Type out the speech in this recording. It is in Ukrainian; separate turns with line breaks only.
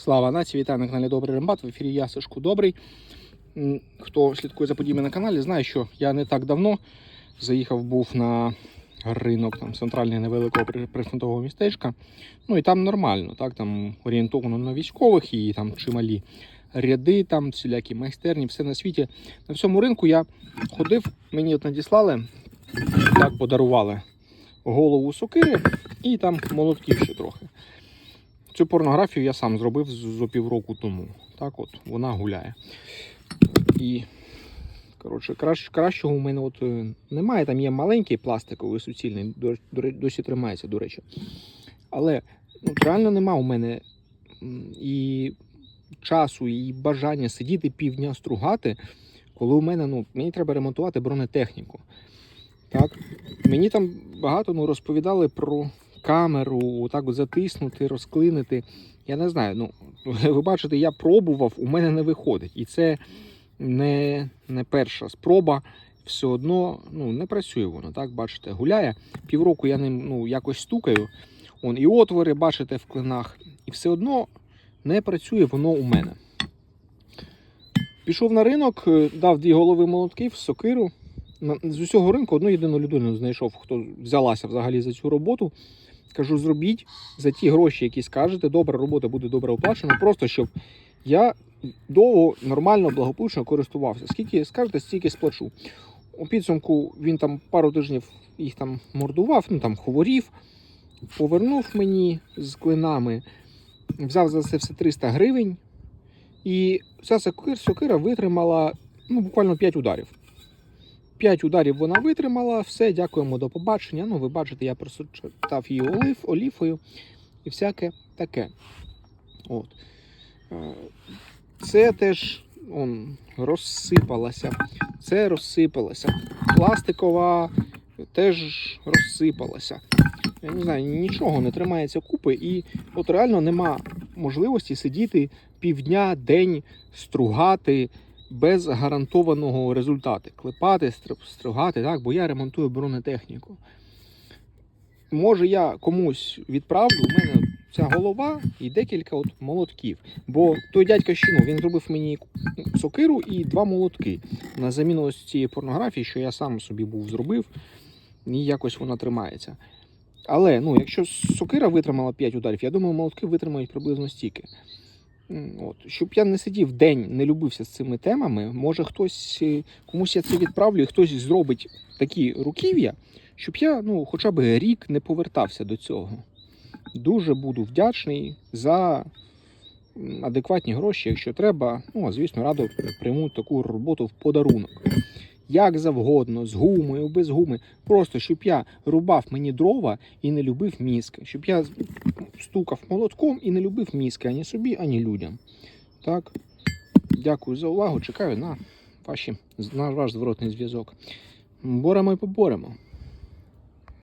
Слава нації, вітаю на каналі Добрий Рембат. В ефірі я Сашко Добрий. Хто слідкує за подіями на каналі, знає, що я не так давно заїхав був на ринок там, центральний невеликого прифронтового містечка. Ну і там нормально, так, там орієнтовано на військових і там чималі ряди, там всілякі майстерні, все на світі. На всьому ринку я ходив, мені от надіслали, так подарували голову сокири і там молотків ще трохи. Цю порнографію я сам зробив з- півроку тому. Так от, вона гуляє. І, коротше, кращ, кращого у мене от е, немає. Там є маленький пластиковий суцільний, до, до, досі тримається, до речі. Але ну, от реально нема у мене і часу, і бажання сидіти півдня стругати, коли у мене ну, мені треба ремонтувати бронетехніку. Так? Мені там багато ну, розповідали про камеру, так затиснути, розклинити. Я не знаю. Ну, ви бачите, я пробував, у мене не виходить. І це не, не перша спроба. Все одно ну, не працює воно, так, бачите, гуляє. Півроку я ним ну, якось стукаю. Он, і отвори, бачите, в клинах. І все одно не працює воно у мене. Пішов на ринок, е, дав дві голови молотків, сокиру. З усього ринку одну єдину людину знайшов, хто взялася взагалі за цю роботу. Кажу, зробіть за ті гроші, які скажете, добра робота буде добре оплачена, просто щоб я довго, нормально, благополучно користувався. Скільки скажете, стільки сплачу. У підсумку він там пару тижнів їх там мордував, ну там хворів, повернув мені з клинами, взяв за це все 300 гривень. І ця сокира витримала ну, буквально 5 ударів. 5 ударів вона витримала, все, дякуємо, до побачення. Ну, ви бачите, я просочав її олив, оліфою і всяке таке. От. Е, Це теж он, розсипалася. Це розсипалося. Пластикова теж розсипалася. Я не знаю, нічого не тримається купи, і от реально нема можливості сидіти півдня, день, стругати без гарантованого результату. Клепати, стр- стругати, так, бо я ремонтую бронетехніку. Може, я комусь відправлю, у мене ця голова і декілька от молотків. Бо той дядька ще ну, він зробив мені сокиру і два молотки на заміну ось цієї порнографії, що я сам собі був зробив, і якось вона тримається. Але ну, якщо сокира витримала 5 ударів, я думаю, молотки витримають приблизно стільки. От. Щоб я не сидів день, не любився з цими темами, може хтось е, комусь я це відправлю, і хтось зробить такі руків'я, щоб я ну, хоча б рік не повертався до цього. Дуже буду вдячний за адекватні гроші, якщо треба. Ну, а звісно, радо прийму таку роботу в подарунок. Як завгодно, з гумою, без гуми. Просто щоб я рубав мені дрова і не любив мізки. Щоб я стукав молотком і не любив мізки ані собі, ані людям. Так. Дякую за увагу. Чекаю на, ваші, на ваш зворотний зв'язок. Боремо і поборемо.